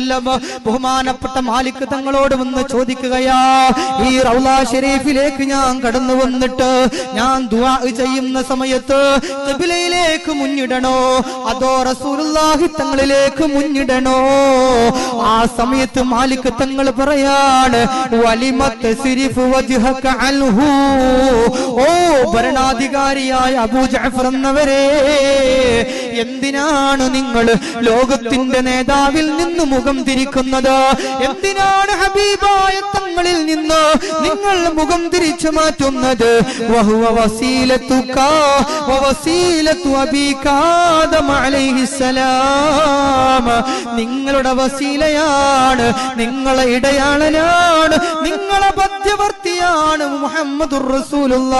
വസല്ലം ബഹുമാനപ്പെട്ട മാലിക് തങ്ങളോട് വന്ന് ചോദിക്കുകയാ ഈ റൗല ഷെരീഫിലേക്ക് ഞാൻ കടന്നു വന്നിട്ട് ഞാൻ ദുആ ചെയ്യുന്ന സമയത്ത് ഖിബ്ലയിലേക്ക് മുന്നിടണോ? അതോ റസൂലുള്ളാഹി തങ്ങളിലേക്ക് മുന്നിടണോ? ആ സമയത്ത് മാലിക് തങ്ങൾ പറയാണ് വലിമത്ത് സിരിഫ് അൻഹു. ഓ ഭരണാധികാരിയായ അബൂ ജഅഫർ എന്നവരെ എന്തിനാണ് നിങ്ങൾ ലോകത്തിന്റെ നേതാവിൽ നിന്ന് മുഖം തിരിക്കുന്നത്? എന്തിനാണ് ഹബീബായ തങ്ങളിൽ നിന്ന് നിങ്ങൾ മുഖം തിരിച്ചു മാറ്റുന്നത്? നിങ്ങളുടെ വസീലത്തുക നിങ്ങളുടെ നിങ്ങളെ ഇടയാളനാണ് നിങ്ങളെ മധ്യവർത്തിയാണ് മുഹമ്മദുർ റസൂലുള്ള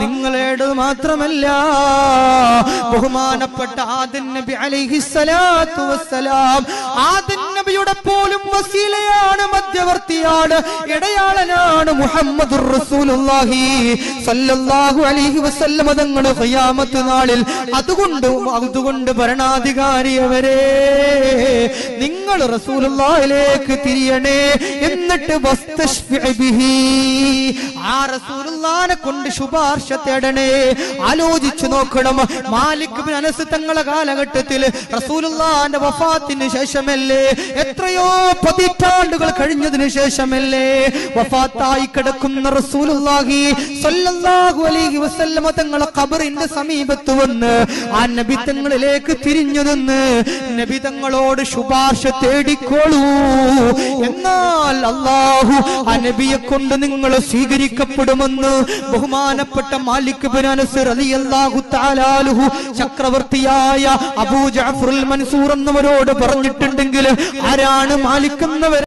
നിങ്ങളേട് മാത്രമല്ല ബഹുമാനപ്പെട്ട ആദിൻ നബി അലൈഹിസ്സലാത്തു വസ്സലാം ആദൻ നബിയുടെ പോലും വസീലയാണ് മധ്യവർത്തിയാണ് ഇടയാളനാണ് മുഹമ്മദ് നാളിൽ അതുകൊണ്ട് അതുകൊണ്ട് ഭരണാധികാരിയവരെ നിങ്ങൾ റസൂലുള്ളാഹിലേക്ക് തിരിയണേ എന്നിട്ട് ആ റസൂലുള്ളാനെ കൊണ്ട് ശുപാർശ തേടണേ. ആലോചിച്ചു നോക്കണം. മാലിക് ബിൻ അനസ് തങ്ങളെ കാലഘട്ടത്തിൽ റസൂലുള്ളാന്റെ വഫാത്തിന് ശേഷമല്ലേ? എത്രയോ പതിറ്റാണ്ടുകൾ കഴിഞ്ഞതിന് ശേഷമല്ലേ? വഫാത്തായി കിടക്കുന്ന റസൂലുള്ളാഹി സ്വല്ലല്ലാഹു അലൈഹി വസല്ലമ തങ്ങളെ ഖബറിന്റെ സമീപത്ത് വന്ന് ആ നബി തങ്ങളിലേക്ക് തിരിഞ്ഞു നിന്ന് നബി തങ്ങളോട് ശുപാർശ തേടിക്കോളൂ. എന്നാൽ അള്ളാഹു ആ നബിയെ കൊണ്ട് നിങ്ങൾ സ്വീകരിക്കപ്പെടുമെന്ന് ബഹുമാനപ്പെട്ട മാലിക് ചക്രവർത്തിയായ അബൂ മൻസൂർ എന്നവരോട് പറഞ്ഞിട്ടുണ്ടെങ്കിൽ ആരാണ് മാലിക് എന്നവർ?